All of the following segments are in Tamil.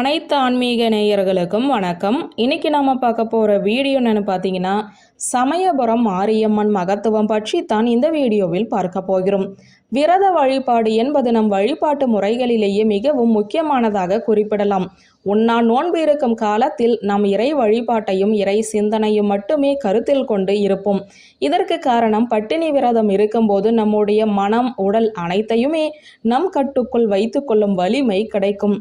அனைத்து ஆன்மீக நேயர்களுக்கும் வணக்கம். இன்னைக்கு நாம பார்க்க போகிற வீடியோ என்னன்னு பார்த்தீங்கன்னா சமயபுரம் மாரியம்மன் மகத்துவம் பற்றி தான் இந்த வீடியோவில் பார்க்க போகிறோம். விரத வழிபாடு என்பது நம் வழிபாட்டு முறைகளிலேயே மிகவும் முக்கியமானதாக குறிப்பிடலாம். உண்ணா நோன்பு இருக்கும் காலத்தில் நம் இறை வழிபாட்டையும் இறை சிந்தனையும் மட்டுமே கருத்தில் கொண்டு இருப்போம். இதற்கு காரணம் பட்டினி விரதம் இருக்கும்போது நம்முடைய மனம் உடல் அனைத்தையுமே நம் கட்டுக்குள் வைத்துக்கொள்ளும் வலிமை கிடைக்கும்.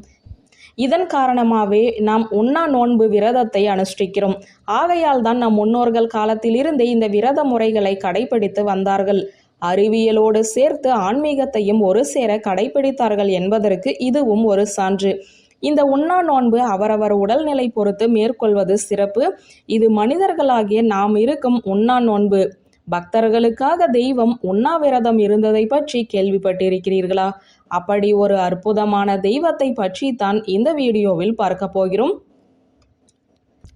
இதன் காரணமாகவே நாம் உண்ணா நோன்பு விரதத்தை அனுஷ்டிக்கிறோம். ஆகையால் தான் நம் முன்னோர்கள் காலத்திலிருந்தே இந்த விரத முறைகளை கடைபிடித்து வந்தார்கள். அறிவியலோடு சேர்த்து ஆன்மீகத்தையும் ஒரு சேர கடைபிடித்தார்கள் என்பதற்கு இதுவும் ஒரு சான்று. இந்த உண்ணா நோன்பு அவரவர் உடல்நிலை பொறுத்து மேற்கொள்வது சிறப்பு. இது மனிதர்களாகிய நாம் இருக்கும் உண்ணா நோன்பு. பக்தர்களுக்காக தெய்வம் உண்ணாவிரதம் இருந்ததை பற்றி கேள்விப்பட்டிருக்கிறீர்களா? அப்படி ஒரு அற்புதமான தெய்வத்தை பற்றி தான் இந்த வீடியோவில் பார்க்க போகிறோம்.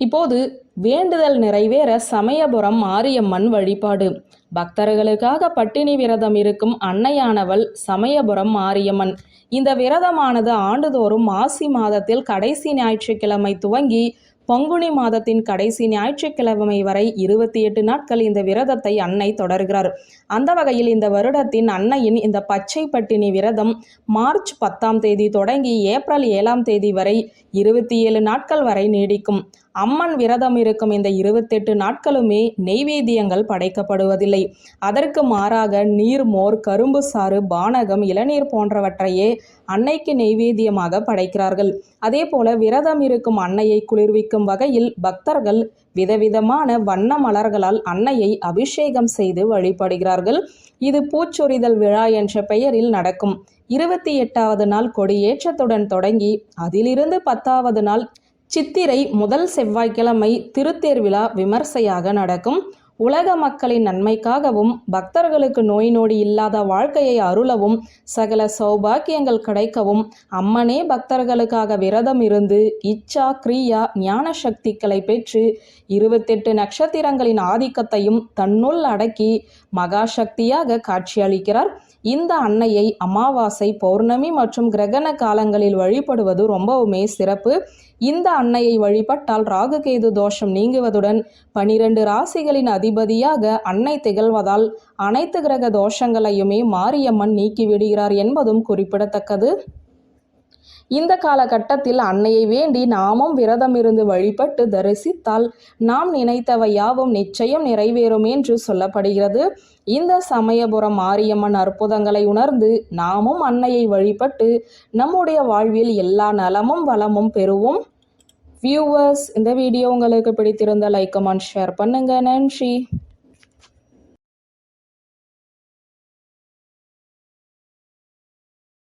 இப்போது வேண்டுதல் நிறைவேற சமயபுரம் மாரியம்மன் வழிபாடு. பக்தர்களுக்காக பட்டினி விரதம் இருக்கும் அன்னையானவள் சமயபுரம் மாரியம்மன். இந்த விரதமானது ஆண்டுதோறும் மாசி மாதத்தில் கடைசி ஞாயிற்றுக்கிழமை துவங்கி பங்குனி மாதத்தின் கடைசி ஞாயிற்றுக்கிழமை வரை இருபத்தி எட்டு நாட்கள் இந்த விரதத்தை அன்னை தொடர்கிறார். அந்த வகையில் இந்த வருடத்தின் அன்னையின் இந்த பச்சை பட்டினி விரதம் மார்ச் பத்தாம் தேதி தொடங்கி ஏப்ரல் ஏழாம் தேதி வரை இருபத்தி ஏழு நாட்கள் வரை நீடிக்கும். அம்மன் விரதம் இருக்கும் இந்த இருபத்தெட்டு நாட்களுமே நெய்வேத்தியங்கள் படைக்கப்படுவதில்லை. அதற்கு மாறாக நீர் மோர் கரும்பு சாறு பானகம் இளநீர் போன்றவற்றையே அன்னைக்கு நெய்வேத்தியமாக படைக்கிறார்கள். அதே போல விரதம் இருக்கும் அன்னையை குளிர்விக்கும் வகையில் பக்தர்கள் விதவிதமான வண்ண மலர்களால் அன்னையை அபிஷேகம் செய்து வழிபடுகிறார்கள். இது பூச்சொரிதல் விழா என்ற பெயரில் நடக்கும். இருபத்தி எட்டாவது நாள் கொடியேற்றத்துடன் தொடங்கி அதிலிருந்து பத்தாவது நாள் சித்திரை முதல் செவ்வாய்க்கிழமை திருத்தேர் விழா விமர்சையாக நடக்கும். உலக மக்களின் நன்மைக்காகவும் பக்தர்களுக்கு நோய் நொடி இல்லாத வாழ்க்கையை அருளவும் சகல சௌபாக்கியங்கள் கிடைக்கவும் அம்மனே பக்தர்களுக்காக விரதம் இருந்து இச்சா கிரியா ஞான சக்திகளை பெற்று இருபத்தெட்டு நட்சத்திரங்களின் ஆதிக்கத்தையும் தன்னுள் அடக்கி மகாசக்தியாக காட்சியளிக்கிறார். இந்த அன்னையை அமாவாசை பௌர்ணமி மற்றும் கிரகண காலங்களில் வழிபடுவது ரொம்பவுமே சிறப்பு. இந்த அன்னையை வழிபட்டால் ராகுகேது தோஷம் நீங்குவதுடன் பனிரெண்டு ராசிகளின் அதிபதியாக அன்னை திகழ்வதால் அனைத்து கிரக தோஷங்களையுமே மாரியம்மன் நீக்கிவிடுகிறார் என்பதும் குறிப்பிடத்தக்கது. இந்த காலகட்டத்தில் அன்னையை வேண்டி நாமும் விரதம் இருந்து வழிபட்டு தரிசித்தால் நாம் நினைத்தவை யாவும் நிச்சயம் நிறைவேறும் என்று சொல்லப்படுகிறது. இந்த சமயபுரம் மாரியம்மன் அற்புதங்களை உணர்ந்து நாமும் அன்னையை வழிபட்டு நம்முடைய வாழ்வில் எல்லா நலமும் வளமும் பெறுவோம். வியூவர்ஸ் இந்த வீடியோ உங்களுக்கு பிடித்திருந்த லைக் கமெண்ட் ஷேர் பண்ணுங்க. நன்றி.